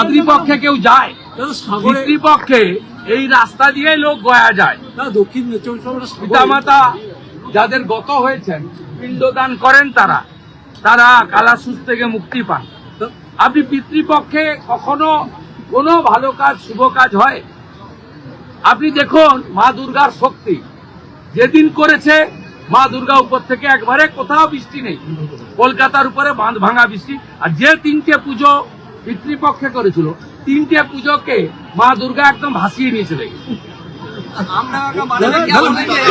পিতৃপক্ষে কেউ যায় পিতৃপক্ষে এই রাস্তা দিয়ে লোক গয়া যায়। দক্ষিণ পিতামাতা যাদের গত হয়েছেন পিণ্ডদান করেন তারা। তারা কালাসুস থেকে মুক্তি পান। আপনি পিতৃপক্ষে কখনো কোনো ভালো কাজ শুভ কাজ হয়? আপনি দেখুন মা দুর্গার শক্তি। যেদিন করেছে মা দুর্গা উপর থেকে একবারে কোথাও বৃষ্টি নেই। কলকাতার উপরে বাঁধ ভাঙা বৃষ্টি। আর যে তিনটে পুজো পিতৃপক্ষে করেছিল। তিনটে পুজোকে মা দুর্গা একদম ভাসিয়ে নিয়ে চলে গেছে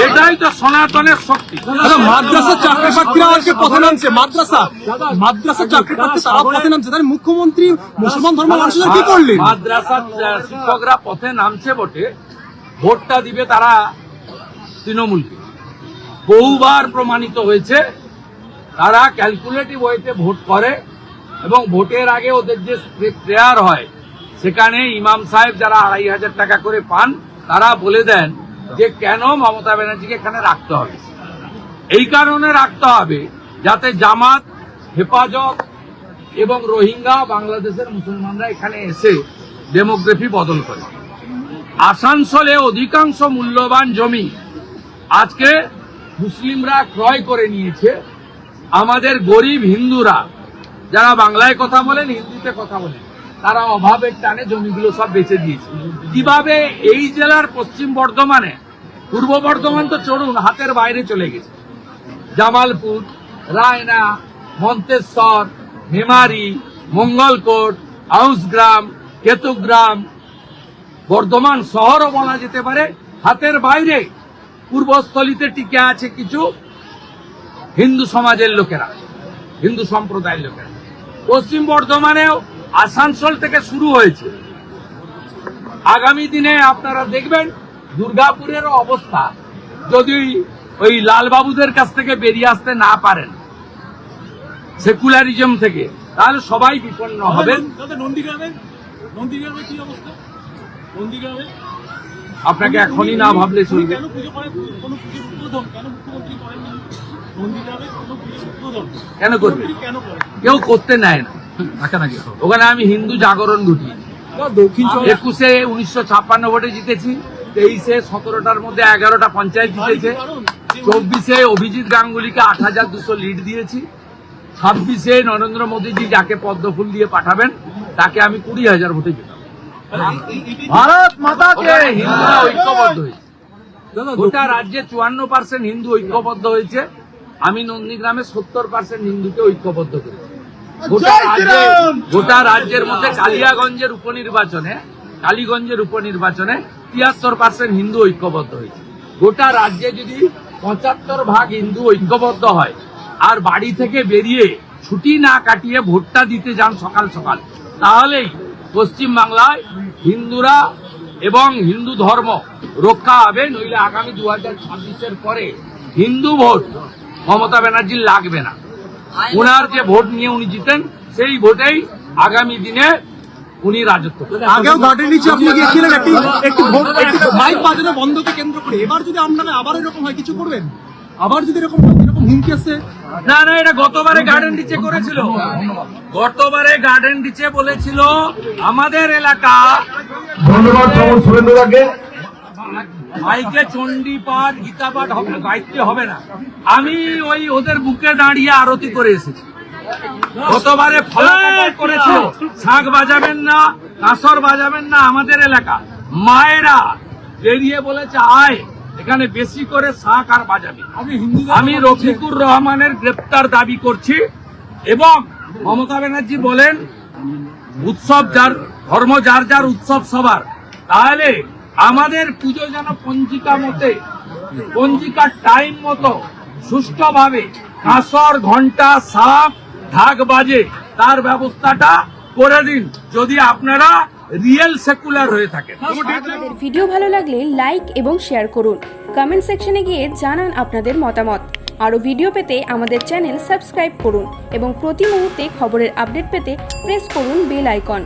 এটাই তো সনাতনের শক্তি। দাদা মাদ্রাসার চাকরি প্রার্থীরা আজকে পথে নামছে। মাদ্রাসা মাদ্রাসার চাকরি প্রার্থী তারা পথে নামছে। তাহলে মুখ্যমন্ত্রী মুসলমান ধর্ম মানুষের কি করলেন? মাদ্রাসার আহ, শিক্ষকরা পথে নামছে বটে। ভোটটা দিবে তারা তৃণমূলকে বহুবার প্রমাণিত হয়েছে। তারা ক্যালকুলেটিভ ওয়েতে ভোট করে। এবং ভোটের আগে ওদের যে প্রেয়ার হয়, সেখানে ইমাম সাহেব যারা আড়াই হাজার টাকা করে পান, তারা বলে দেন যে কেন মমতা ব্যানার্জিকে এখানে রাখতে হবে। এই কারণে রাখতে হবে যাতে জামাত, হেফাজত এবং রোহিঙ্গা বাংলাদেশের মুসলমানরা এখানে এসে ডেমোগ্রাফি বদল করে। আসানসোলে অধিকাংশ মূল্যবান জমি আজকে মুসলিমরা ক্রয় করে নিয়েছে। আমাদের গরিব হিন্দুরা যারা বাংলায় কথা বলেন, হিন্দিতে কথা বলেন, তারা অভাবের টানে জমিগুলো সব বেচে দিয়েছে। কীভাবে এই জেলার পশ্চিম বর্ধমানে, পূর্ব বর্ধমান তো চড়ুন, হাতের বাইরে চলে গেছে। জামালপুর, রায়না, মন্তেশ্বর, মেমারি, মঙ্গলকোট হাউসগ্রাম কেতুগ্রাম, বর্ধমান শহরও বলা যেতে পারে, হাতের বাইরে পূর্বস্থলিতে টিকে আছে কিছু হিন্দু সমাজের লোকেরা, হিন্দু সম্প্রদায়ের লোকেরা। পশ্চিম বর্ধমানেও আসানসোল থেকে শুরু হয়েছে। আগামী দিনে আপনারা দেখবেন দুর্গাপুরের অবস্থা যদি ওই লালবাবুদের কাছ থেকে বেরিয়ে আসতে না পারেন সেকুলারিজম থেকে তাহলে সবাই বিপন্ন নন্দীগ্রামে আপনাকে এখনই না ভাবলে চলবে। কেন করবে? কেউ করতে নেয় না। ওখানে আমি হিন্দু জাগরণ দক্ষিণ একুশে উনিশশো ছাপ্পান্ন ভোটে জিতেছি তেইশে সতেরোটার মধ্যে এগারোটা পঞ্চায়েত জিতেছে চব্বিশে অভিজিৎ গাঙ্গুলিকে আট হাজার দুশো লিড দিয়েছি ছাব্বিশে নরেন্দ্র মোদীজি যাকে পদ্মফুল দিয়ে পাঠাবেন তাকে আমি কুড়ি হাজার ভোটে জিতাবো। ভারত মাতাকে ওখানে হিন্দুরা ঐক্যবদ্ধ হয়েছে। গোটা রাজ্যে চুয়ান্ন পার্সেন্ট হিন্দু ঐক্যবদ্ধ হয়েছে। আমি নন্দীগ্রামে সত্তর পার্সেন্ট হিন্দুকে ঐক্যবদ্ধ করেছি গোটা রাজ্যে গোটা রাজ্যের মধ্যে কালিয়াগঞ্জের উপনির্বাচনে কালীগঞ্জের উপনির্বাচনে তিয়াত্তর পার্সেন্ট হিন্দু ঐক্যবদ্ধ হয়েছে। গোটা রাজ্যে যদি পঁচাত্তর ভাগ হিন্দু ঐক্যবদ্ধ হয় আর বাড়ি থেকে বেরিয়ে ছুটি না কাটিয়ে ভোটটা দিতে যান সকাল সকাল তাহলেই পশ্চিম বাংলায় হিন্দুরা এবং হিন্দু ধর্ম রক্ষা হবে নইলে আগামী দু হাজার ছাব্বিশের পরে হিন্দু ভোট মমতা ব্যানার্জির লাগবে না। ওনার যে ভোট নিয়ে উনি জিতেন সেই ভোটেই আগামী দিনে উনি রাজত্ব আগেও গার্ডেন নিচে আপনি গিয়েছিলেন একটি একটি ভোট একটি মাইক বাজানো বন্ধকে কেন্দ্র করে। এবার যদি আপনারা আবার এরকম হয় কিছু করবেন? আবার যদি এরকম হয়, এরকম হুমকি আসছে না না এটা গতবারে গার্ডেন ডিচে করেছিল। গতবারে গার্ডেন ডিচে বলেছিল আমাদের এলাকা ধন্যবাদ সমর শুভেন্দুদাকে মাইকে চণ্ডী পাঠ গীতা পাঠ হবে গায়ত্রী হবে না। আমি ওই ওদের বুকে দাঁড়িয়ে আরতি করে এসেছি। গতবারে ফলাফল করেছিল শাঁখ বাজাবেন না কাসর বাজাবেন না আমাদের এলাকা। মায়েরা বেরিয়ে বলেছে আয় এখানে বেশি করে শাঁখ আর বাজাবি। আমি রফিকুর রহমানের গ্রেপ্তার দাবি করছি এবং মমতা ব্যানার্জি বলেন উৎসব যার ধর্ম যার যার উৎসব সবার। তাহলে আমাদের পুজো যেন পঞ্জিকা মতে পঞ্জিকার টাইম মতো, সুষ্ঠুভাবে কাঁসর ঘণ্টা সাপ, ঢাক বাজে, তার ব্যবস্থাটা করে দিন। যদি আপনারা রিয়েল সেকুলার হয়ে আপনাদের ভিডিও ভালো লাগলে লাইক এবং শেয়ার করুন। কমেন্ট সেকশনে গিয়ে জানান আপনাদের মতামত। আরও ভিডিও পেতে আমাদের চ্যানেল সাবস্ক্রাইব করুন এবং প্রতি মুহূর্তে খবরের আপডেট পেতে প্রেস করুন বেল আইকন